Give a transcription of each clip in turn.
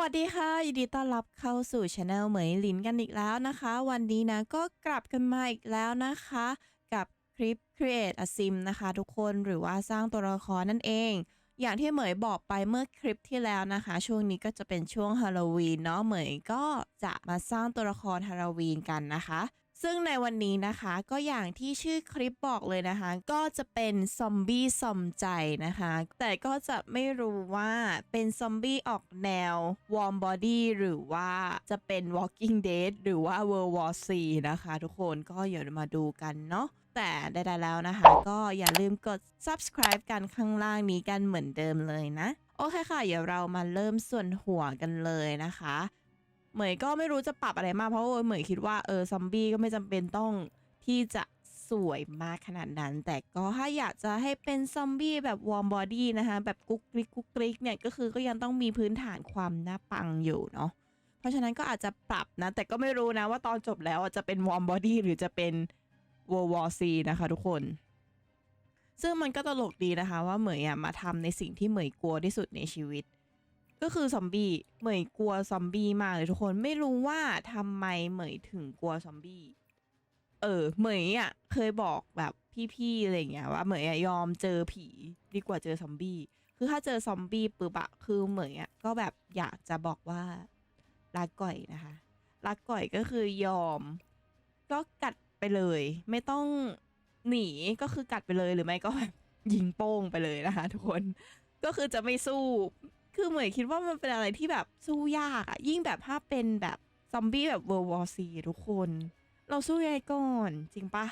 วัสดีค่ะยินดีต้อนรับเข้าสู่ช anel เหมยหลินกันอีกแล้วนะคะ วันนี้นะก็กลับกันมาอีกแล้วนะคะ กับคลิป Create a Sim นะคะทุกคนหรือว่าสร้างตัวละครนั่นเอง อย่างที่เหมยบอกไปเมื่อคลิปที่แล้วนะคะ ช่วงนี้ก็จะเป็นช่วงฮาโลวีนเนาะเหมยก็จะมาสร้างตัวละครฮาโลวีนกันนะคะ ซึ่งในวันนี้นะคะก็อย่างที่ชื่อคลิปบอกเลยนะคะ ก็จะเป็นซอมบี้ซอมใจนะคะ แต่ก็จะไม่รู้ว่าเป็นซอมบี้ออกแนว Warm Body หรือว่าจะเป็น Walking Dead หรือว่า World War C นะคะ ทุกคนก็อย่ามาดูกันเนาะแต่ใดๆแล้วนะคะ ก็อย่าลืมกด subscribe กันข้างล่างนี้กันเหมือนเดิมเลยนะ โอเคค่ะ เดี๋ยวเรามาเริ่มส่วนหัวกันเลยนะคะ เหมยก็ไม่รู้จะปรับอะไรมากเพราะว่าเหมยคิดว่าเออซอมบี้ก็ไม่จำเป็นต้องที่จะสวยมากขนาดนั้น แต่ก็ถ้าอยากจะให้เป็นซอมบี้แบบวอร์มบอดี้นะคะแบบกุ๊กกริกกุ๊กกริกเนี่ยก็คือก็ยังต้องมีพื้นฐานความหน้าปังอยู่เนาะเพราะฉะนั้นก็อาจจะปรับนะ แต่ก็ไม่รู้นะว่าตอนจบแล้วจะเป็นวอร์มบอดี้หรือจะเป็น World War C นะคะทุกคน ซึ่งมันก็ตลกดีนะคะว่าเหมยอะมาทำในสิ่งที่เหมยกลัวที่สุดในชีวิต ก็คือซอมบี้เหมยกลัวซอมบี้มากเลยทุกคนไม่รู้ว่าทำไมเหมยถึงกลัวซอมบี้เออเหมยอะเคยบอกแบบพี่ๆอะไรเงี้ยว่าเหมยอะยอมเจอผีดีกว่าเจอซอมบี้คือถ้าเจอซอมบี้ปุ๊บอะคือเหมยอะก็แบบอยากจะบอกว่าลาก่อยนะคะลาก่อยก็คือยอม ก็กัดไปเลย ไม่ต้องหนีก็คือกัดไปเลยหรือไม่ก็แบบยิงโป้งไปเลยนะคะ ทุกคนก็คือจะไม่สู้ คือเหมยคิดว่ามันเป็นอะไรที่แบบสู้ยากอะยิ่งแบบถ้าเป็นแบบซอมบี้แบบ World War C ทุกคน เราสู้ยังไงก่อน จริงปะ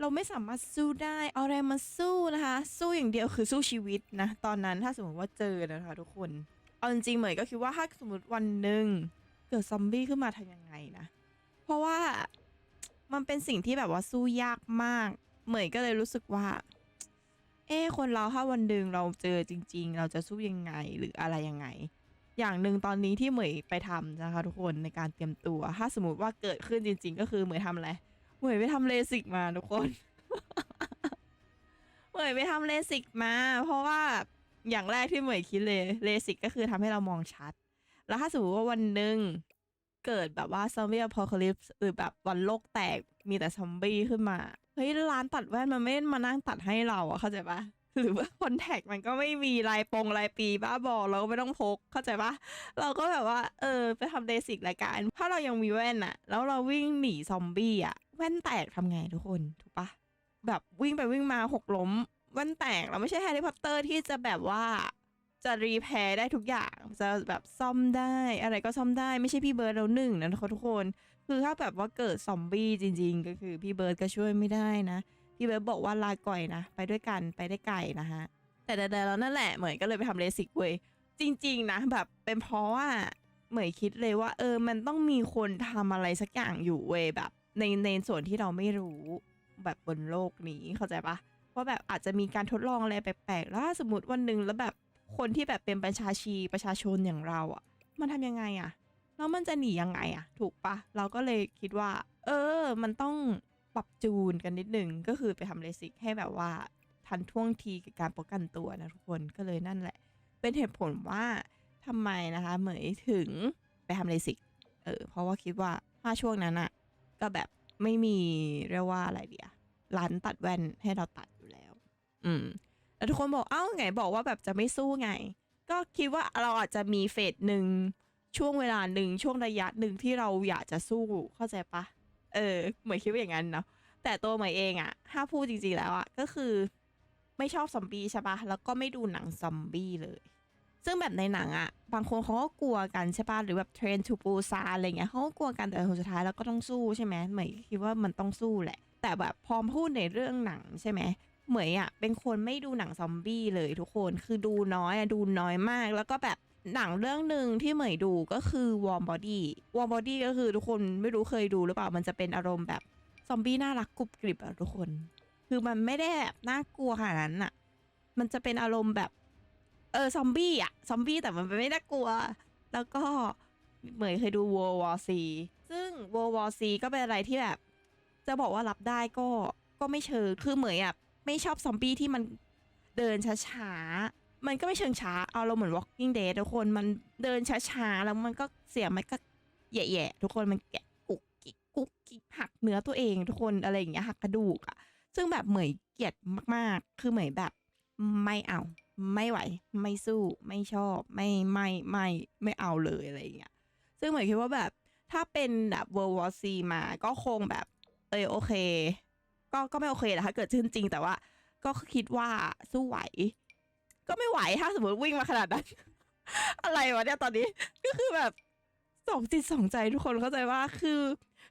เราไม่สามารถสู้ได้เอาอะไรมาสู้นะคะ สู้อย่างเดียวคือสู้ชีวิตนะ ตอนนั้นถ้าสมมติว่าเจอนะคะทุกคนเอาจริงๆเหมยก็คิดว่าถ้าสมมติวันหนึ่งเกิดซอมบี้ขึ้นมาทำยังไงนะ เพราะว่ามันเป็นสิ่งที่แบบว่าสู้ยากมาก เหมยก็เลยรู้สึกว่า เอ้คนเราถ้าวันหนึ่งเราเจอจริง ๆ เราจะสู้ยังไงหรืออะไรยังไง อย่างหนึ่งตอนนี้ที่เหมยไปทำนะคะทุกคนในการเตรียมตัว ถ้าสมมติว่าเกิดขึ้นจริง ๆ ก็คือเหมยทำอะไรเหมยไปทำเลสิกมาทุกคนเหมยไปทำเลสิกมา เพราะว่าอย่างแรกที่เหมยคิดเลยเลสิกก็คือทำให้เรามองชัด แล้วถ้าสมมติว่าวันหนึ่งเกิดแบบว่าซอมบี้อพอคลิปส์หรือแบบวันโลกแตกมีแต่ซอมบี้ขึ้นมา ฮ้ยร้านตัดแว่นมันไม่มานั่งตัดให้เราอะเข้าใจปะหรือว่าคอนแทคมันก็ไม่มีลายปงลายปีบ้าบอเราก็ไม่ต้องพกเข้าใจปะเราก็แบบว่า เออ ไปทำเบสิกรายการถ้าเรายังมีแว่นอะแล้วเราวิ่งหนีซอมบี้อะแว่นแตกทำไงทุกคนถูกปะแบบวิ่งไปวิ่งมาหกล้มแว่นแตกเราไม่ใช่แฮร์รี่พอตเตอร์ที่จะแบบว่าจะรีแพร์ได้ทุกอย่าง จะแบบซ่อมได้ อะไรก็ซ่อมได้ไม่ใช่พี่เบิร์ดเราหนึ่งนะคะทุกคน คือถ้าแบบว่าเกิดซอมบี้จริง ๆ ก็คือพี่เบิร์ดก็ช่วยไม่ได้นะ พี่เบิร์ดบอกว่าลาก่อยนะ ไปด้วยกันไปได้ไกลนะฮะ แต่แต่แล้วนั่นแหละเหมยก็เลยไปทำเลสิกเว้ยจริง ๆ นะ แบบเป็นเพราะว่าเหมยคิดเลยว่า เออมันต้องมีคนทำอะไรสักอย่างอยู่เว้ยแบบ ในในส่วนที่เราไม่รู้แบบบนโลกนี้เข้าใจปะว่าแบบอาจจะมีการทดลองอะไรแปลกๆแล้วถ้าสมมติวันหนึ่งแล้วแบบคนที่แบบเป็นประชาชีประชาชนอย่างเราอะมันทำยังไงอะ แล้วมันจะหนียังไงอะถูกปะเราก็เลยคิดว่า เออ มันต้องปรับจูนกันนิดนึงก็คือไปทำเลสิกให้แบบว่าทันท่วงทีกับการป้องกันตัวนะทุกคนก็เลยนั่นแหละ เป็นเหตุผลว่าทำไมนะคะเหมยถึงไปทำเลสิกเออเพราะว่าคิดว่าถ้าช่วงนั้นอะก็แบบไม่มีเรียกว่าอะไรเดียร้านตัดแว่นให้เราตัดอยู่แล้ว อืม แล้วทุกคนบอกเอ้าไงบอกว่าแบบจะไม่สู้ไง ก็คิดว่าเราอาจจะมีเฟสหนึ่ง ช่วงเวลาหนึ่งช่วงระยะหนึ่งที่เราอยากจะสู้เข้าใจปะเออเหมือนคิดว่าอย่างนั้นเนาะแต่ตัวเหมยเองอะถ้าพูดจริงๆแล้วอะก็คือไม่ชอบซอมบี้ใช่ปะแล้วก็ไม่ดูหนังซอมบี้เลย ซึ่งแบบในหนังอะบางคนเขาก็กลัวกันใช่ปะหรือแบบเทรนทูปูซาอะไรเงี้ยเขาก็กลัวกันแต่สุดท้ายแล้วก็ต้องสู้ใช่ไหมเหมยคิดว่ามันต้องสู้แหละ แต่แบบพอพูดในเรื่องหนังใช่ไหมเหมยอะเป็นคนไม่ดูหนังซอมบี้เลยทุกคนคือดูน้อยอะดูน้อยมาก แล้วก็แบบ หนังเรื่องหนึ่งที่เหมยดูก็คือ Warm Body Warm Body ก็คือทุกคนไม่รู้เคยดูหรือเปล่ามันจะเป็นอารมณ์แบบซอมบี้น่ารักกรุบกริบอะทุกคน คือมันไม่ได้แบบน่ากลัวขนาดนั้นอะมันจะเป็นอารมณ์แบบเออซอมบี้อะซอมบี้แต่มันไม่น่ากลัว แล้วก็เหมยเคยดู World War C ซึ่ง World War C ก็เป็นอะไรที่แบบ จะบอกว่ารับได้ก็ก็ไม่เชิงคือเหมยอะไม่ชอบซอมบี้ที่มันเดินช้าๆ มันก็ไม่เชิงช้าเอาเราเหมือน walking dead ทุกคนมันเดินช้าๆแล้วมันก็เสียงมันก็แย่ๆทุกคนมันแกะกุกกิกกุกกิกหักเนื้อตัวเองทุกคนอะไรอย่างเงี้ยหักกระดูกอะซึ่งแบบเหมยเกลียดมากๆ คือเหมยแบบไม่เอา ไม่ไหว ไม่สู้ไม่ชอบ ไม่ไม่ไม่ไม่เอาเลยอะไรอย่างเงี้ยซึ่งเหมยคิดว่าแบบถ้าเป็นแบบ World War C มาก็คงแบบ เออโอเค ก็ก็ไม่โอเคแหละเกิดขึ้นจริงแต่ว่า ก็คิดว่าสู้ไหว ก็ไม่ไหวถ้าสมมติวิ่งมาขนาดนั้น อะไรวะเนี่ยตอนนี้ก็คือแบบสองจิตสองใจทุกคนเข้าใจว่าคือ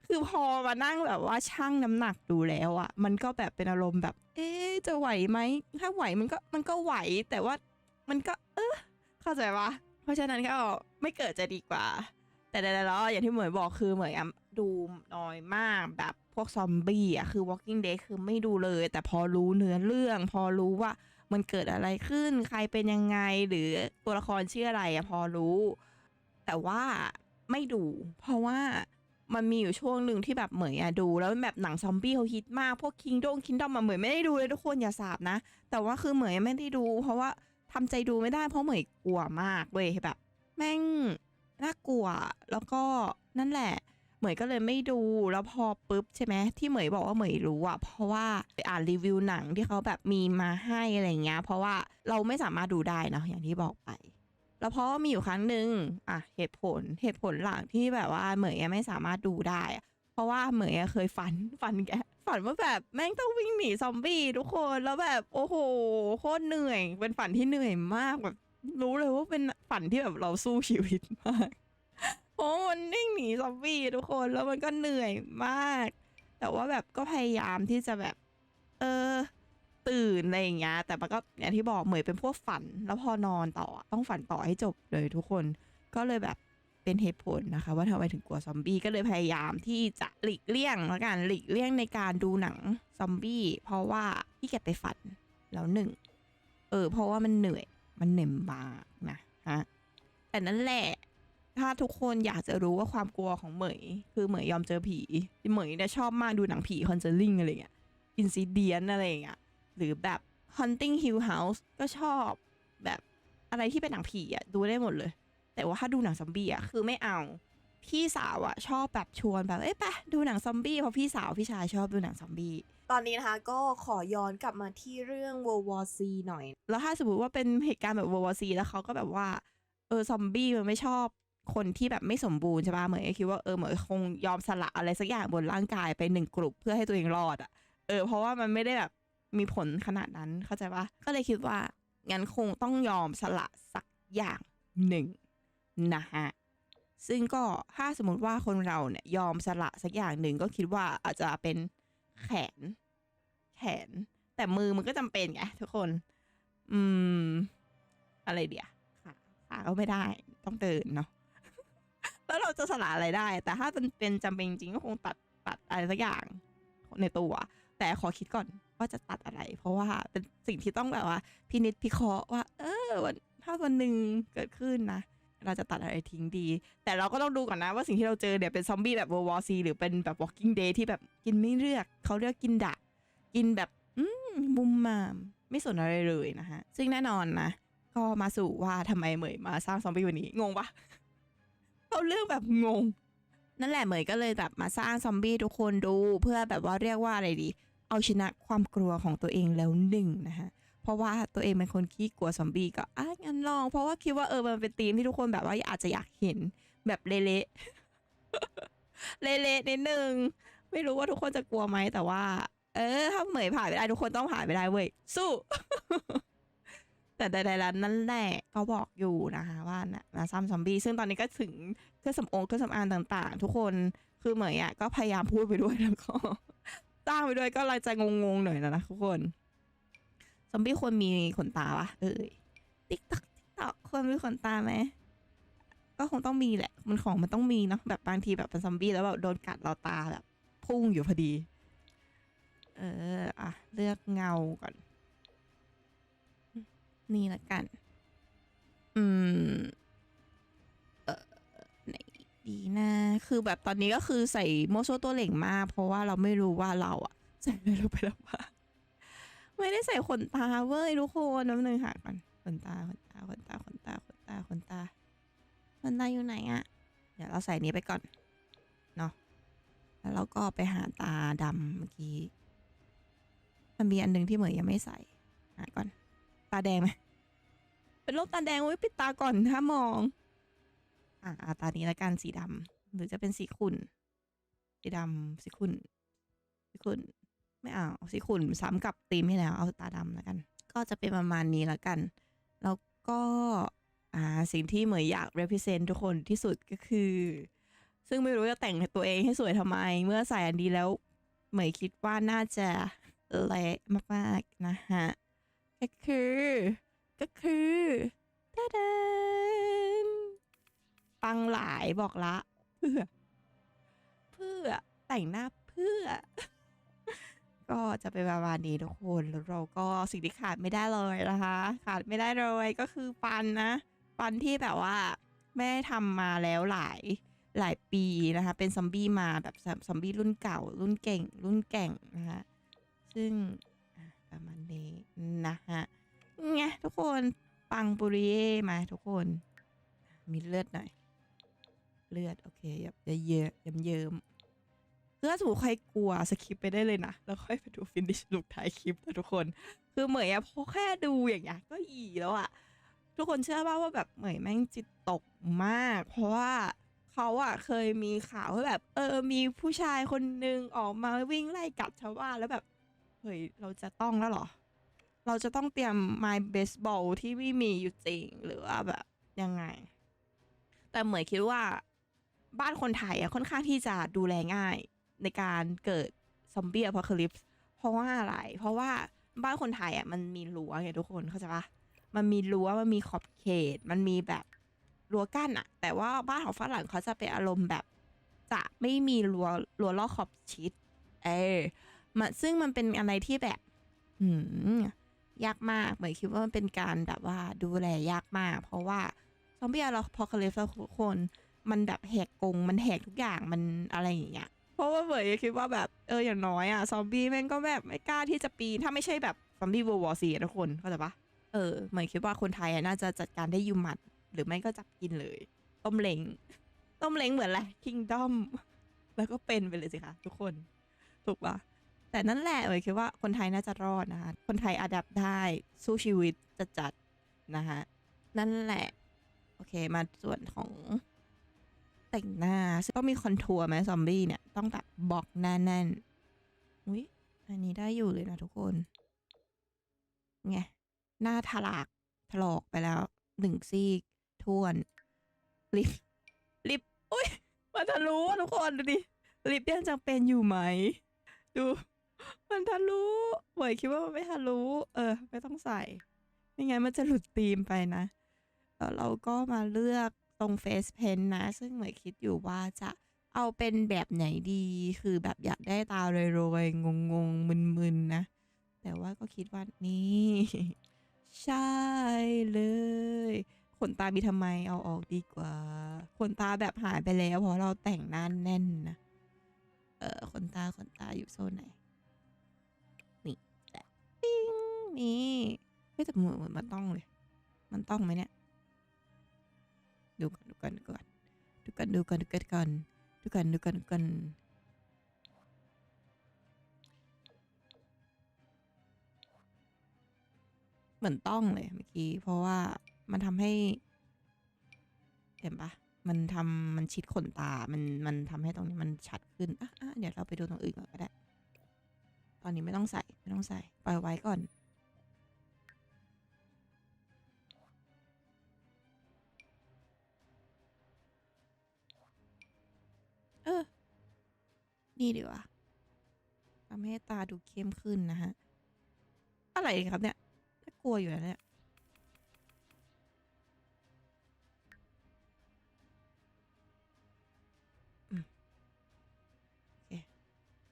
คือพอมานั่งแบบว่าชั่งน้ำหนักดูแล้วอะมันก็แบบเป็นอารมณ์แบบ เอ๊จะไหวไหมถ้าไหวมันก็มันก็ไหวแต่ว่ามันก็ เออเข้าใจปะเพราะฉะนั้นก็ไม่เกิดจะดีกว่า แต่แต่แล้วอย่างที่เหมยบอกคือเหมยดูน้อยมากแบบพวกซอมบี้อะคือ Walking Dead คือไม่ดูเลย แต่พอรู้เนื้อเรื่อง พอรู้ว่า มันเกิดอะไรขึ้น ใครเป็นยังไงหรือตัวละครชื่ออะไรอะพอรู้ แต่ว่าไม่ดู เพราะว่ามันมีอยู่ช่วงหนึ่งที่แบบเหมยอะดู แล้วแบบหนังซอมบี้เขาฮิตมาก พวกคิงดงคิงดอมมาเหมยไม่ได้ดูเลยทุกคนอย่าสาบนะ แต่ว่าคือเหมยไม่ได้ดู เพราะว่าทำใจดูไม่ได้เพราะเหมยกลัวมากเว้ยแบบ แม่งน่ากลัวแล้วก็นั่นแหละ เหมยก็เลยไม่ดูแล้วพอปุ๊บใช่ไหมที่เหมยบอกว่าเหมยรู้อะเพราะว่าอ่านรีวิวหนังที่เขาแบบมีมาให้อะไรเงี้ย เพราะว่าเราไม่สามารถดูได้เนาะอย่างที่บอกไป แล้วเพราะมีอยู่ครั้งหนึ่งอะเหตุผลเหตุผลหลักที่แบบว่าเหมยไม่สามารถดูได้อะเพราะว่าเหมยเคยฝันฝันแกฝันว่าแบบแม่งต้องวิ่งหนีซอมบี้ทุกคนแล้วแบบโอ้โหโคตรเหนื่อย เป็นฝันที่เหนื่อยมากแบบรู้เลยว่าเป็นฝันที่แบบเราสู้ชีวิตมาก เพราะมันวิ่งหนีซอมบี้ทุกคนแล้วมันก็เหนื่อยมาก แต่ว่าแบบก็พยายามที่จะแบบ เออ ตื่นอะไรอย่างเงี้ยแต่มันก็อย่างที่บอกเหมยเป็นพวกฝัน แล้วพอนอนต่อต้องฝันต่อให้จบเลยทุกคนก็เลยแบบเป็นเหตุผลนะคะ ว่าทำไมถึงกลัวซอมบี้ก็เลยพยายามที่จะหลีกเลี่ยงแล้วกันหลีกเลี่ยงในการดูหนังซอมบี้เพราะว่าพี่เกียจไปฝันแล้วหนึ่งเออ เพราะว่ามันเหนื่อยมันเหน็มมากนะฮะแต่นั่นแหละ ถ้าทุกคนอยากจะรู้ว่าความกลัวของเหมย คือเหมยยอมเจอผี เหมยเนี่ยชอบมากดูหนังผีคอนเจอริงอะไรเงี้ยอินซิเดียนอะไรเงี้ยหรือแบบ Hunting Hill House ก็ชอบแบบอะไรที่เป็นหนังผีอะดูได้หมดเลย แต่ว่าถ้าดูหนังซอมบี้อะคือไม่เอา พี่สาวอะชอบแบบชวนแบบเอ้ยไปดูหนังซอมบี้เพราะพี่สาวพี่ชายชอบดูหนังซอมบี้ตอนนี้นะคะก็ขอย้อนกลับมาที่เรื่อง World War C หน่อย แล้วถ้าสมมติว่าเป็นเหตุการณ์แบบ World War C แล้วเขาก็แบบว่าเออซอมบี้มันไม่ชอบ คนที่แบบไม่สมบูรณ์ใช่ป่ะเหมยคิดว่าเออเหมยคงยอมสละอะไรสักอย่างบนร่างกายไปหนึ่งกลุ่มเพื่อให้ตัวเองรอดอะเออเพราะว่ามันไม่ได้แบบมีผลขนาดนั้นเข้าใจปะก็เลยคิดว่างั้นคงต้องยอมสละสักอย่างหนึ่งนะฮะซึ่งก็ถ้าสมมติว่าคนเราเนี่ยยอมสละสักอย่างหนึ่งก็คิดว่าอาจจะเป็นแขน แขน แต่มือมันก็จำเป็นไงทุกคน อืม อะไรเดียวขาขาก็ไม่ได้ ต้องเดินเนาะ แล้วเราจะสละอะไรได้ แต่ถ้ามันเป็นจำเป็นจริงก็คงตัดตัดอะไรสักอย่างในตัวแต่ขอคิดก่อนว่าจะตัดอะไร เพราะว่าเป็นสิ่งที่ต้องแบบว่าพินิจพิเคราะห์ว่า เออวันถ้าวันหนึ่งเกิดขึ้นนะ เราจะตัดอะไรทิ้งดี แต่เราก็ต้องดูก่อนนะว่าสิ่งที่เราเจอเนี่ยเป็นซอมบี้แบบ World War C หรือเป็นแบบ Walking Dead ที่แบบกินไม่เลือก เขาเรียกกินดะ กินแบบอืมมุมมาม ไม่สนอะไรเลยนะฮะ ซึ่งแน่นอนนะ ก็มาสู่ว่าทำไมเหมยมาสร้างซอมบี้วันนี้ งงปะ เอาเรื่องแบบงง นั่นแหละเหมยก็เลยแบบมาสร้างซอมบี้ทุกคนดูเพื่อแบบว่าเรียกว่าอะไรดี เอาชนะความกลัวของตัวเองแล้วหนึ่งนะฮะเพราะว่าตัวเองเป็นคนขี้กลัวซอมบี้ก็อะงั้นลอง เพราะว่าคิดว่าเออมันเป็นธีมที่ทุกคนแบบว่าอาจจะอยากเห็นแบบเละๆเละๆนิดนึงไม่รู้ว่าทุกคนจะกลัวไหมแต่ว่า เออถ้าเหมยผ่านไปได้ทุกคนต้องผ่านไปได้เว้ยสู้ แต่ใดๆแล้วนั่นแหละก็บอกอยู่นะคะว่านะมาซ้ำซอมบี้ซึ่งตอนนี้ก็ถึงเครื่องสำอางเครื่องสำอางต่างๆ ทุกคนคือเหมยอะก็พยายามพูดไปด้วยแล้วก็สร้างไปด้วยก็เลยจงงๆหน่อยนะนะทุกคนซอมบี้ควรมีขนตาปะเอ้ยติ๊กตักติ๊กตักควรมีขนตาไหมก็คงต้องมีแหละ มันของมันต้องมีเนาะแบบบางทีแบบเป็นซอมบี้แล้วแบบโดนกัดเราตาแบบพุ่งอยู่พอดี เออ อะ เลือกเงาก่อน นี่ละกัน อืม เออไหนดีนะ คือแบบตอนนี้ก็คือใส่โมโซตัวเหล่งมาก เพราะว่าเราไม่รู้ว่าเราอะใส่อะไรลงไปแล้วบ้าไม่ได้ใส่ขนตาเว้ยทุกคนน้ำหนึ่งหาก่อนขนตาขนตาขนตาขนตาขนตาขนตาขนตาอยู่ไหนอะเดี๋ยวเราใส่นี้ไปก่อนเนาะแล้วเราก็ไปหาตาดำเมื่อกี้มันมีอันหนึ่งที่เหมยยังไม่ใส่หาก่อน ตาแดงไหมเป็นโรคตาแดงไว้ปิดตาก่อนถ้ามอง อ่าตานี้ละกันสีดำหรือจะเป็นสีขุ่นสีดำสีขุ่นสีขุ่นไม่เอาสีขุ่นซ้ำกับธีมที่แล้วเอาตาดำแล้วกัน ก็จะเป็นประมาณนี้ละกัน แล้วก็อ่าสิ่งที่เหมยอยาก represent ทุกคนที่สุดก็คือ ซึ่งไม่รู้จะแต่งตัวเองให้สวยทำไม เมื่อใส่อันดีแล้วเหมยคิดว่าน่าจะเละมากๆนะฮะ ก็คือ ก็คือตาดนปังหลายบอกละ เพื่อ เพื่อแต่งหน้าเพื่อ ก็จะเป็นประมาณนี้ทุกคนแล้วเราก็สิ่งที่ขาดไม่ได้เลยนะคะ ขาดไม่ได้เลยก็คือฟันนะฟันที่แบบว่าแม่ทำมาแล้วหลายหลายปีนะคะ เป็นซอมบี้มาแบบซอมบี้รุ่นเก่า รุ่นเก่ง รุ่นแก่งนะคะซึ่ง ประมาณนี้นะฮะไงทุกคนปังปุริเย่มาทุกคน มีเลือดหน่อย เลือด โอเคยับเยอะๆเยิ้มๆคือถ้าสมมติใครกลัวสคิปไปได้เลยนะ แล้วค่อยไปดูฟินิชลุกท้ายคลิปนะทุกคน คือเหมยอะพอแค่ดูอย่างเงี้ยก็อีแล้วอะทุกคนเชื่อป่าว่าแบบเหมยแม่งจิตตกมาก เพราะว่าเขาอะเคยมีข่าวว่าแบบ เออมีผู้ชายคนนึงออกมาวิ่งไล่กัดชาวบ้านแล้วแบบ เฮ้ยเราจะต้องแล้วหรอ เราจะต้องเตรียมไม้เบสบอลที่ไม่มีอยู่จริงหรือว่าแบบยังไง แต่เหมยคิดว่าบ้านคนไทยอะค่อนข้างที่จะดูแลง่ายในการเกิดซอมบี้อพอคลิปส์เพราะว่าอะไร เพราะว่าบ้านคนไทยอะมันมีรั้วไงทุกคนเข้าใจปะมันมีรั้วมันมีขอบเขต มันมีแบบรั้วกั้นอะแต่ว่าบ้านของฝรั่งเขาจะเป็นอารมณ์แบบ จะไม่มีรั้วรั้วรอบขอบชิด เออ มันซึ่งมันเป็นอะไรที่แบบหืมยากมากเหมือนคิดว่ามันเป็นการแบบว่าดูแลยากมาก เพราะว่าซอมบี้เราพอคาลิฟทุกคนมันแบบแหกกรงมันแหกทุกอย่างมันอะไรอย่างเงี้ยเพราะว่าเหมยคิดว่าแบบเอออย่างน้อยอะซอมบี้แม่งก็แบบไม่กล้าที่จะปีนถ้าไม่ใช่แบบซอมบี้วอร์วอซีทุกคนเข้าใจปะเออเหมยคิดว่าคนไทยน่าจะจัดการได้ยูมัด หรือไม่ก็จับกินเลย ต้มเล้งต้มเล้งเหมือนอะไรคิงดอมแล้วก็เป็นไปเลยสิคะทุกคน ถูกปะ แต่นั่นแหละเอ๋ยคิดว่าคนไทยน่าจะรอดนะคะ คนไทยอัดับได้สู้ชีวิตจะจัดนะคะนั่นแหละ โอเคมาส่วนของแต่งหน้าซึ่งต้องมีคอนทัวร์ไหมซอมบี้เนี่ย ต้องแบบบล็อกหน้าแน่นอุ้ยอันนี้ได้อยู่เลยนะทุกคนไงหน้าถลากถลอกไปแล้วหนึ่งซีกท่วนลิปลิปอุ้ยมันทะลุทุกคนดูดิลิปยังจำเป็นอยู่ไหม ดู มันทะลุเหมยคิดว่ามันไม่ทะลุเออ ไม่ต้องใส่ ไม่งั้นมันจะหลุดธีมไปนะแล้วเราก็มาเลือกตรงเฟสเพนนะ ซึ่งเหมยคิดอยู่ว่าจะเอาเป็นแบบไหนดี คือแบบอยากได้ตาโรยๆ งงๆ มึนๆ นะ แต่ว่าก็คิดว่านี่ ใช่เลย ขนตามีทำไมเอาออกดีกว่า ขนตาแบบหายไปแล้ว เพราะเราแต่งหน้าแน่นนะ เออขนตาขนตาอยู่โซนไหน นี่ไม่แต่เหมือนมันต้องเลย มันต้องไหมเนี่ย ดูกันดูกันดูกันดูกันดูกันดูกันนดูกันดูกันดูกันเหมือนต้องเลยเมื่อกี้เพราะว่ามันทำให้ เห็นปะมันทำมันชิดขนตา มันมันทำให้ตรงนี้มันชัดขึ้นอะเดี๋ยวเราไปดูตรงอื่นก่อนก็ได้ ตอนนี้ไม่ต้องใส่ไม่ต้องใส่ปล่อยไว้ก่อน ออ นี่ดีกว่าทำให้ตาดูเข้มขึ้นนะฮะ อะไรครับเนี่ยน่ากลัวอยู่นะเนี่ย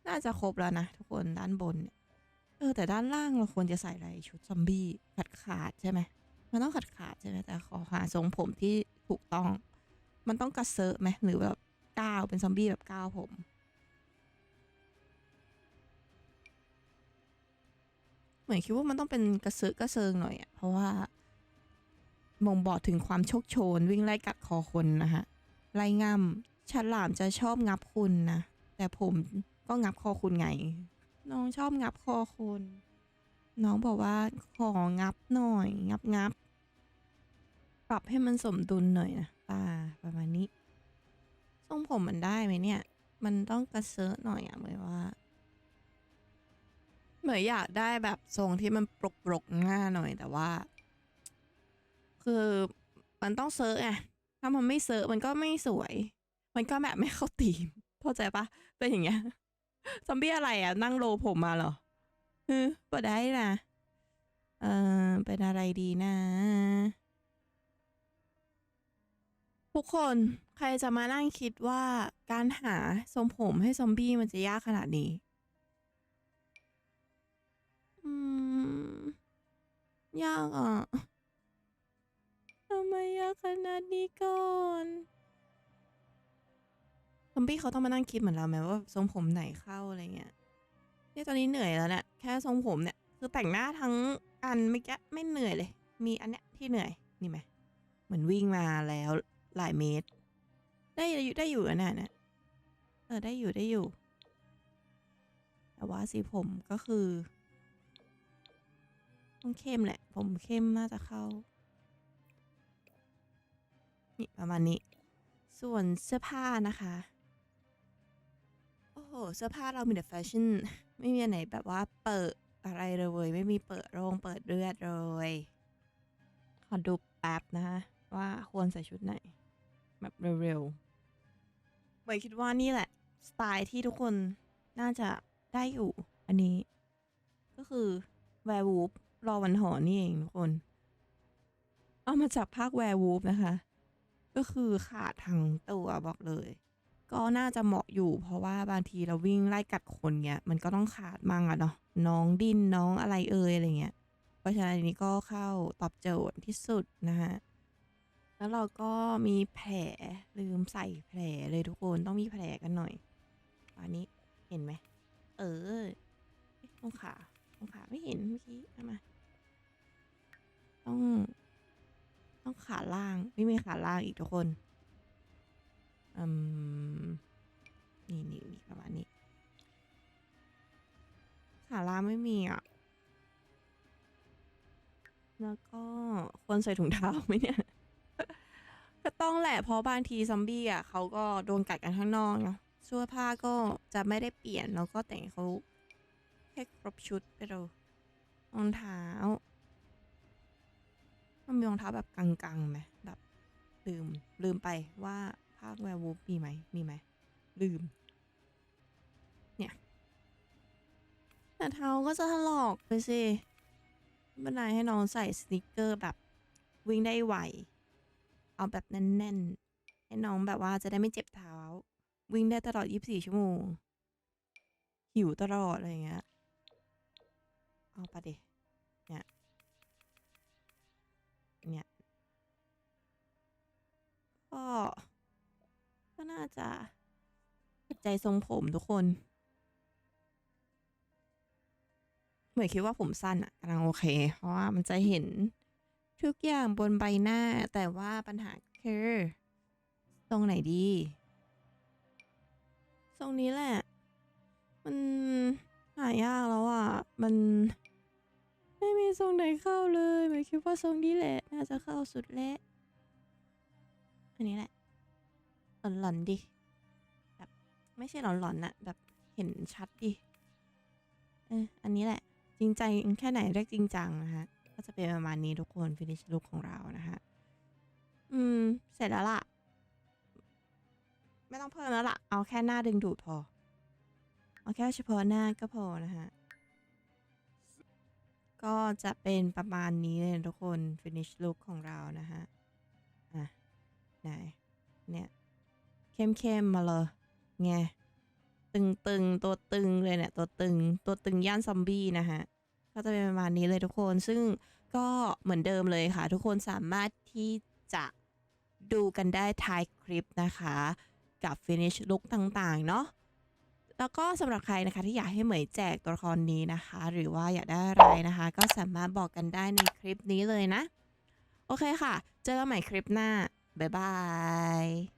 น่าจะครบแล้วนะ ทุกคนด้านบนเนี่ยเออแต่ด้านล่างเราควรจะใส่อะไรชุดซอมบี้ขาดขาดใช่ไหมมันต้องขาดขาดใช่ไหมแต่ขอหาทรงผมที่ถูกต้อง มันต้องกระเซาะไหมหรือแบบ ก้าวเป็นซอมบี้แบบก้าวผม เหมือนคิดว่ามันต้องเป็นกระเซาะกระเซิงหน่อยอะเพราะว่าบ่งบอกถึงความโชคโชน วิ่งไล่กัดคอคนนะฮะไล่ง่ำฉลามจะชอบงับคุณนะแต่ผมก็งับคอคุณไง น้องชอบงับคอคุณ น้องบอกว่าของับหน่อย งับงับปรับให้มันสมดุลหน่อยนะตาประมาณนี้ ทรงผมมันได้ไหมเนี่ย มันต้องกระเซาะหน่อยอะเหมยว่า เหมยอยากได้แบบทรงที่มันปรกปรกๆหน้าหน่อยแต่ว่า คือมันต้องเซอะไงถ้ามันไม่เซอะมันก็ไม่สวย มันก็แบบไม่เข้าตีมเข้าใจปะเป็นอย่างเงี้ยซอมบี้อะไรอะนั่งโลผมมาเหรอเออได้นะเออเป็นอะไรดีนะ ทุกคนใครจะมานั่งคิดว่าการหาทรงผมให้ซอมบี้มันจะยากขนาดนี้ อืม ยากอะทำไมยากขนาดนี้ก่อนซอมบี้เขาต้องมานั่งคิดเหมือนเราไหมว่าทรงผมไหนเข้าอะไรเงี้ยเนี่ยตอนนี้เหนื่อยแล้วเนี่ยแค่ทรงผมเนี่ย คือแต่งหน้าทั้งอันไม่แกไม่เหนื่อยเลย มีอันเนี้ยที่เหนื่อยนี่ไหมเหมือนวิ่งมาแล้ว หลายเมตร ได้อยู่ได้อยู่อันนั้นะเออได้อยู่ได้อยู่ แต่ว่าสีผมก็คือต้องเข้มแหละ ผมเข้มน่าจะเข้า นี่ประมาณนี้ ส่วนเสื้อผ้านะคะ โอ้โห เสื้อผ้าเรามีแต่แฟชั่น ไม่มีอันไหนแบบว่าเปิดอะไรเลยไม่มีเปิดโรงเปิดเลือดเลย ขอดูแป๊บนะคะว่าควรใส่ชุดไหน แบบเร็วๆเหมยคิดว่านี่แหละ สไตล์ที่ทุกคนน่าจะได้อยู่ อันนี้ ก็คือแวร์วูฟรอวันหอนี่เองทุกคน เอามาจากภาคแวร์วูฟนะคะ ก็คือขาดทั้งตัวบอกเลย ก็น่าจะเหมาะอยู่ เพราะว่าบางทีเราวิ่งไล่กัดคนเงี้ย มันก็ต้องขาดมั่งอะเนาะน้องดิ้นน้องอะไรเอ่ยอะไรเงี้ย เพราะฉะนั้นอันนี้ก็เข้าตอบโจทย์ที่สุดนะฮะ แล้วเราก็มีแผลลืมใส่แผลเลยทุกคนต้องมีแผลกันหน่อยอันนี้เห็นไหม เออตรงขาตรงขาไม่เห็นเมื่อกี้เอามต้อง ต้องขาล่างไม่มีขาล่างอีกทุกคนอืมนี่นี่นี่ประมาณนี้ ขาล่างไม่มีอะแล้วก็ควรใส่ถุงเท้าไหมเนี่ย ต้องแหละเพราะบางทีซอมบี้อะเขาก็โดนกัดกันข้างนอกเนาะเสื้อผ้าก็จะไม่ได้เปลี่ยนแล้วก็แต่งเขาแค่ครบชุดไปเลยรองเท้ามันมีรองเท้าแบบกังๆไหมแบบลืมลืมไปว่าภาคแวร์วูฟมีไหมมีไหมลืม เนี่ยแต่เท้าก็จะถลอกไปสิไม่นไรให้น้องใส่สนิเกอร์แบบวิ่งได้ไว เอาแบบแน่นๆ ให้น้องแบบว่าจะได้ไม่เจ็บเท้า วิ่งได้ตลอด 24 ชั่วโมง หิวตลอด อะไรอย่างเงี้ย เอาไปดิ เนี่ย เนี่ยก็ก็น่าจะปัจจัยทรงผมทุกคน เหมือนคิดว่าผมสั้นอะกำลังโอเค เพราะว่ามันจะเห็น ทุกอย่างบนใบหน้าแต่ว่าปัญหาคือทรงไหนดีทรงนี้แหละ มันหายากแล้วอะ มันไม่มีทรงไหนเข้าเลยหมายคิดว่าทรงนี้แหละ น่าจะเข้าสุดแล้ว อันนี้แหละหลอนๆดิ แบบไม่ใช่หลอนๆนะแบบเห็นชัดดิ เอออันนี้แหละ จริงใจแค่ไหนเรียกจริงจังนะฮะ ก็จะเป็นประมาณนี้ทุกคน finish look ของเรานะฮะ อืม เสร็จแล้วล่ะ ไม่ต้องเพิ่มแล้วล่ะ เอาแค่หน้าดึงดูดพอ เอาแค่เฉพาะหน้าก็พอนะฮะ ก็จะเป็นประมาณนี้เลยทุกคน finish look ของเรานะฮะ อะ ไหน เนี่ยเข้มๆมาเลยไงตึงๆ ตัวตึงเลยเนี่ย ตัวตึง ตัวตึงย่านซอมบี้นะฮะ ก็จะเป็นประมาณนี้เลยทุกคน ซึ่งก็เหมือนเดิมเลยค่ะ ทุกคนสามารถที่จะดูกันได้ท้ายคลิปนะคะ กับ finish look ต่างๆ เนาะแล้วก็สำหรับใครนะคะที่อยากให้เหมยแจกตัวละครนี้นะคะ หรือว่าอยากได้อะไรนะคะ ก็สามารถบอกกันได้ในคลิปนี้เลยนะ โอเคค่ะ เจอกันใหม่คลิปหน้า บ๊ายบาย